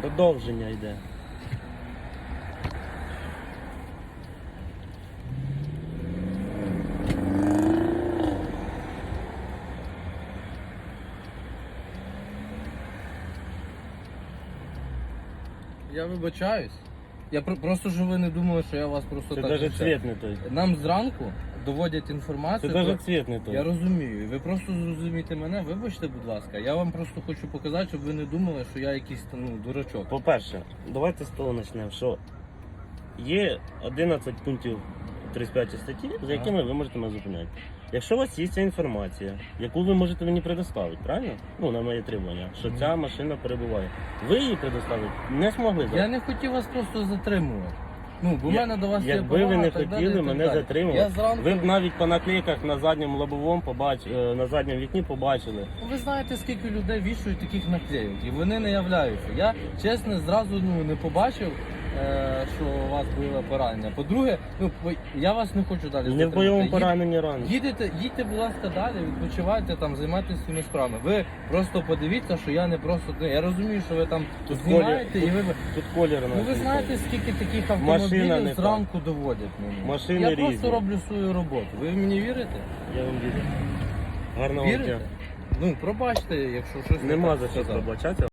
Продовження йде. Я вибачаюсь. Я про- просто щоб ви не думали, що я вас просто Це так. навіть цвіт не той. Нам зранку доводять Це інформацію. навіть про- цвіт не той. Я розумію. Ви просто зрозумієте мене, вибачте, будь ласка. Я вам просто хочу показати, щоб ви не думали, що я якийсь ну, дурачок. По-перше, давайте з того почнемо, що є 11 пунктів 35 статті, за якими ви можете мене зупиняти. Якщо у вас є ця інформація, яку ви можете мені предоставити, правильно? Ну, на моє требування, що ця машина перебуває. Ви її предоставити не змогли. Я не хотів вас просто затримувати. Ну, бо в Я- мене до вас є Якби ви повага, не так далі, хотіли і так мене далі. затримувати, Я зранку... ви б навіть по наклейках на задньому лобовому побач... е, на задньому вікні побачили. Ви знаєте, скільки людей вішають таких наклеїв, і вони не являються. Я чесно зразу ну, не побачив, що у вас було поранення. По-друге, ну я вас не хочу далі. Не в бойовому пораненні рано. Їдете, їдьте, будь ласка, далі, відпочивайте там, займайтеся своїми справами. Ви просто подивіться, що я не просто. ну, Я розумію, що ви там Тут знімаєте колір, і ви. Тут колір Ну ви знаєте, скільки таких автомобілів не зранку доводять мені. Машини я різні. просто роблю свою роботу. Ви мені вірите? Я вам вірю. Гарного дня. Ну, пробачте, якщо щось не Нема так за що пробачати.